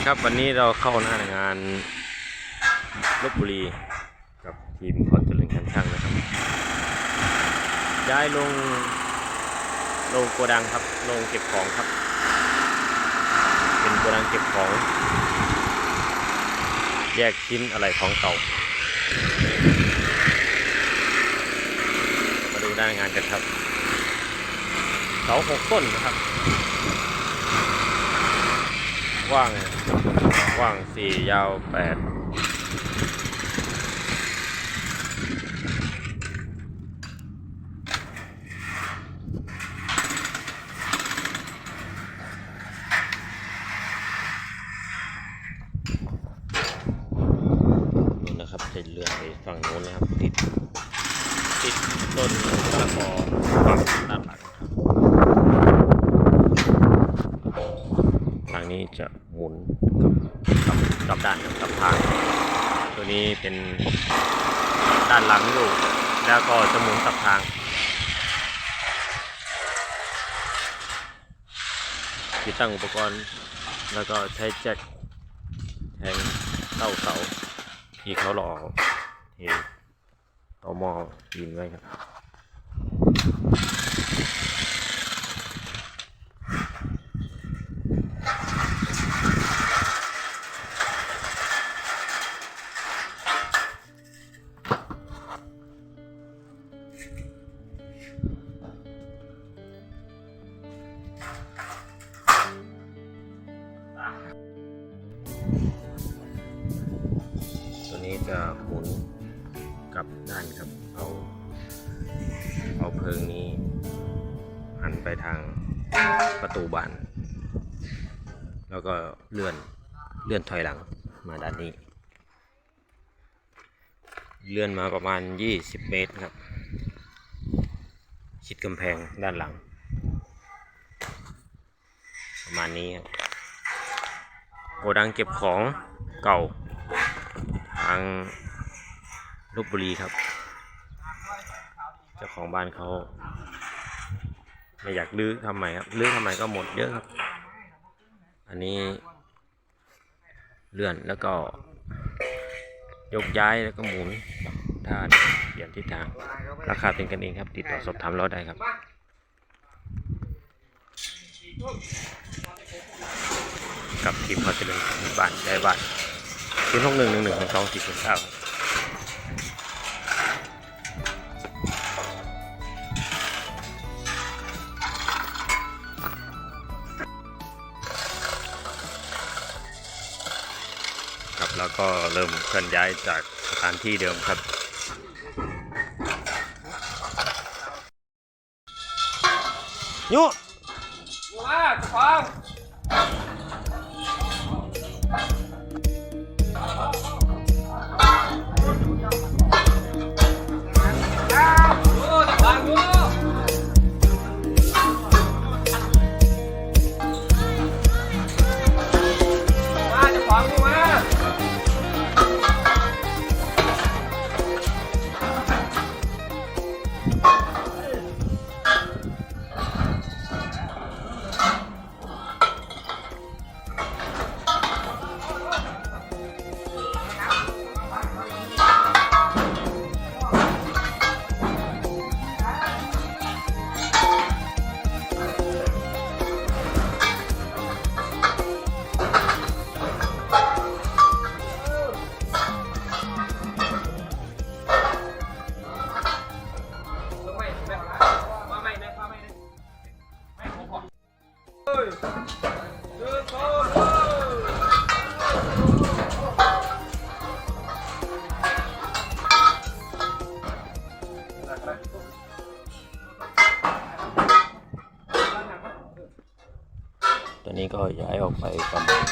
ดีครับวันนี้เราเข้าหน้างานลบบุรีกับทีมพอเจริญการช่างนะครับ ย้ายลงลงโกดังครับลงเก็บของครับ เป็นโกดังเก็บของ แยกชิ้นอะไรของเก่า มาดูหน้างานกันครับเสาหกต้นนะครับ กว้างกว้างสี่ยาวแปดนู่นะครับจะเลื่อนไปฝั่งโน้นนะครับ ติด ติดต้นมะละกอฝั่งด้านหลังครับทางนี้ จะหมุนกับกับกับด้านกับกับทาง ตัวนี้เป็นด้านหลังอยู่แล้วก็จะหมุนกับทาง ติดตั้งอุปกรณ์ แล้วก็ใช้แจ็คแทงเต้าเสาที่เขาหล่อที่ต่อหม้อยิงไว้ครับ ประตูบาน แล้วก็เลื่อนเลื่อนถอยหลังมาด้านนี้ เลื่อนมาประมาณ 20 เมตรครับ ชิดกำแพงด้านหลัง ประมาณนี้ครับโกดังเก็บของเก่าทางลบบุรีครับ เจ้าของบ้านเขา ไม่อยากลื้อทำใหม่ครับลื้อทำใหม่ก็หมดเยอะครับ อันนี้เลื่อนแล้วก็ยกย้ายแล้วก็หมุนด้านเปลี่ยนทิศทาง ราคาเป็นกันเองครับ ติดต่อสอบถามเราได้ครับกับทีมพอเจริญบ้านได้บ้านศูนย์หกหนึ่งหนึ่งหนึ่งสองสี่ศูนย์เก้า แล้วก็เริ่มเคลื่อนย้ายจากสถานที่เดิมครับยุมาฟัง ตัวนี้ก็ย้ายออกไปประมาณ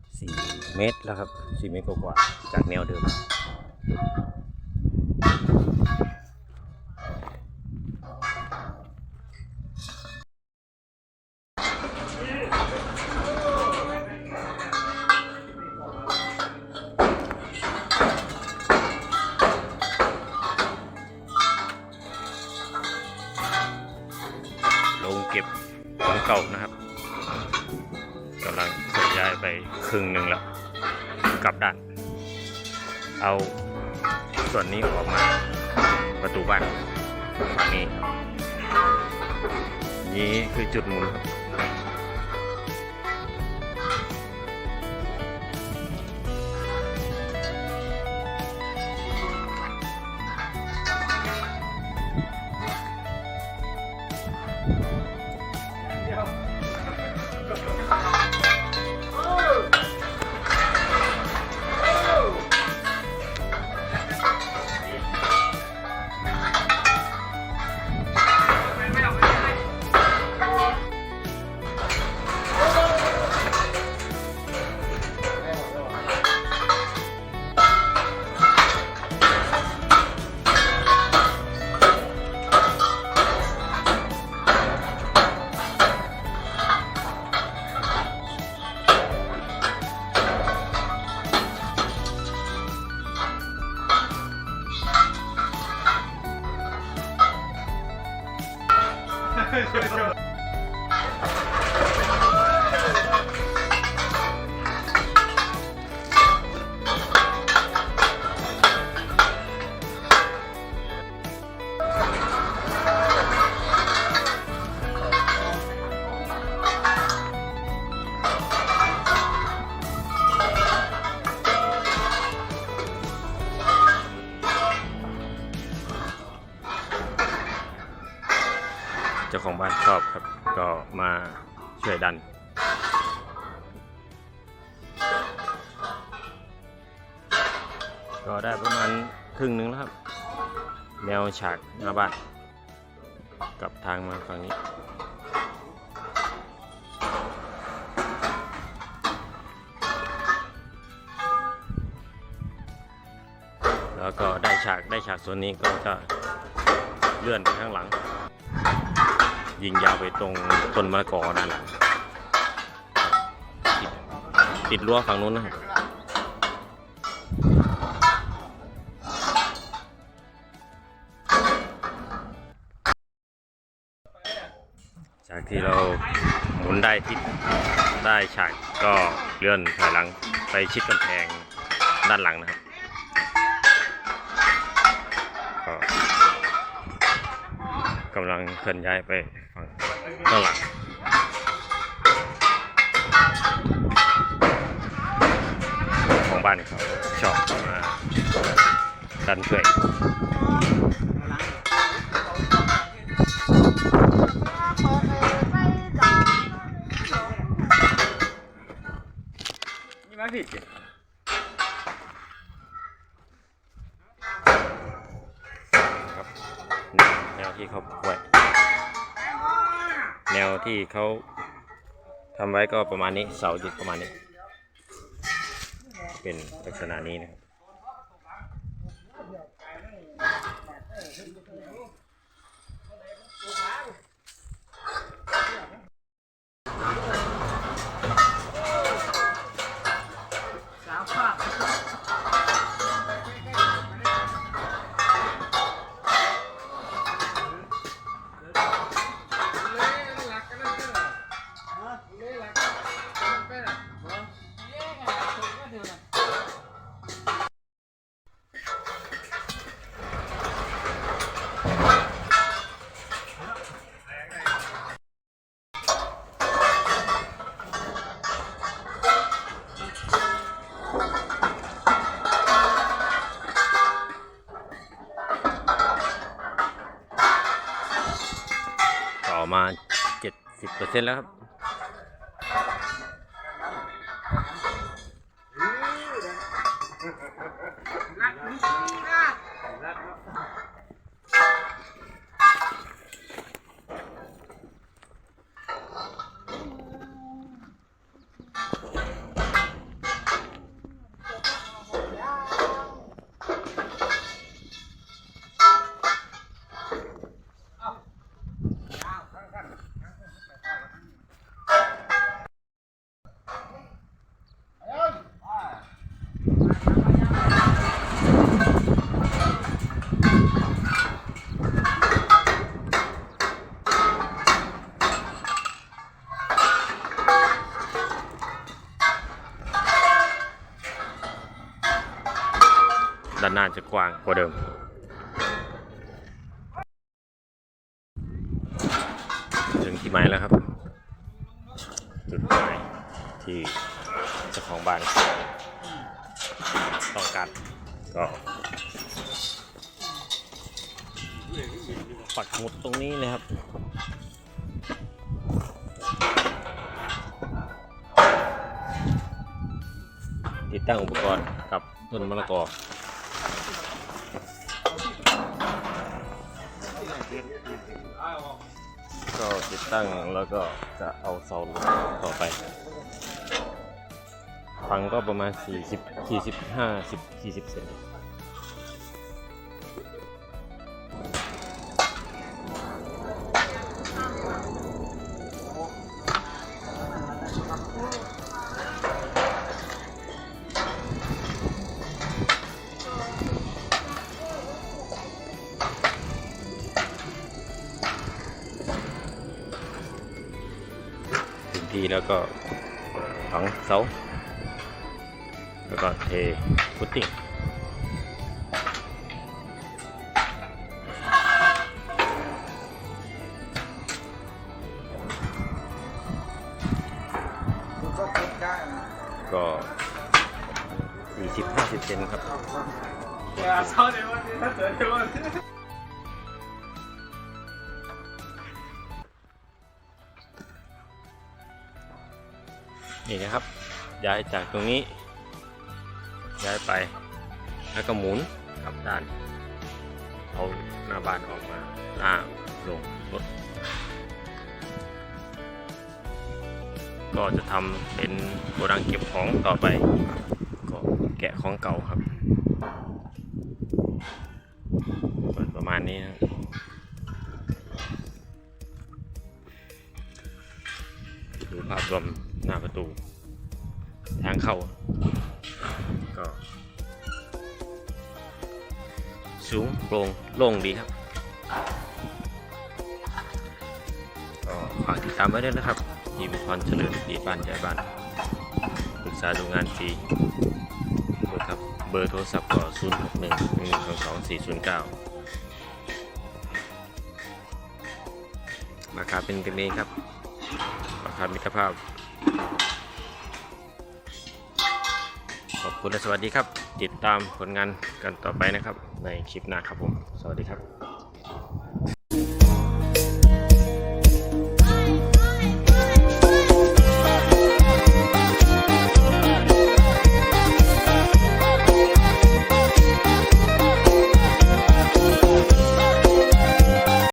4เมตรแล้วครับ 4 เมตรกว่าจากแนวเดิม เก็บของเก่านะครับกำลังขนย้ายไปครึ่งหนึ่งแล้วกลับด้าน เอาส่วนนี้ออกมาประตูบ้านฝั่งนี้ นี่คือจุดหมุนครับ 最初でしょ จ้าของบ้านชอบครับ ก็มาช่วยดัน ก็ได้ประมาณครึ่งหนึงแล้วครับ แนวฉากหน้าบ้าน กับทางมาฝั่งนี้แล้วก็ได้ฉากได้ฉากส่วนนี้ก็จะเลื่อนไปข้างหลัง ยิงยาวไปตรงต้นมะละกอด้านหลังติดติดรั้วฝั่งนู้นนะครับจากที่เราหมุนได้ทิศได้ฉากก็เลื่อนถอยหลังไปชิดกำแพงด้านหลังนะครับก็กำลังเคลื่อนย้ายไป ข้างหลังของบ้านเขาชอบมาดันช่วยนี่มาผิดครับแนวที่เขาไว้แนว ที่เขาทำไว้ก็ประมาณนี้เสาจุดประมาณนี้ เป็นลักษณะนี้นะครับ 70%แาจะกว้างกว่าเดิมถึงที่หมายแล้วครับ จุดหมายที่เจ้าของบ้านต้องการก็ปักหมุดตรงนี้เลยครับติดตั้งอุปกรณ์กับต้นมะละกอ ก็ติดตั้งแล้วก็จะเอาเสาลงต่อไปฟังก็ประมาณ 40 40 50 40เซน ทีแล้วก็ฝังเสา แล้วก็เทฟุตติ้งคุณก็พุดได้นะก็40 50เซนครับ นี่นะครับ ย้ายจากตรงนี้ ย้ายไปแล้วก็หมุนกลับด้าน เอาหน้าบ้านออกมาหน้าลงรถก็จะทำเป็นโกดังเก็บของต่อไป ก็แกะของเก่าครับประมาณนี้ครับดูภาพรวม น้าประตู ทางเข้าก็สูงโปร่งโล่งดีครับก็ฝากติดตามไว้ด้วยนะครับทีมพรเฉลิมดีบ้านใจบ้านปรึกษาดูงานฟรีเบอร์ครับเบอร์โทรศัพท์ก็0 6 1 1 2 2 4 0 9 ราคาเป็นกันเองครับ ราคามิตรภาพ คุณและสวัสดีครับ ติดตามผลงานกันต่อไปนะครับ ในคลิปหน้าครับผม สวัสดีครับ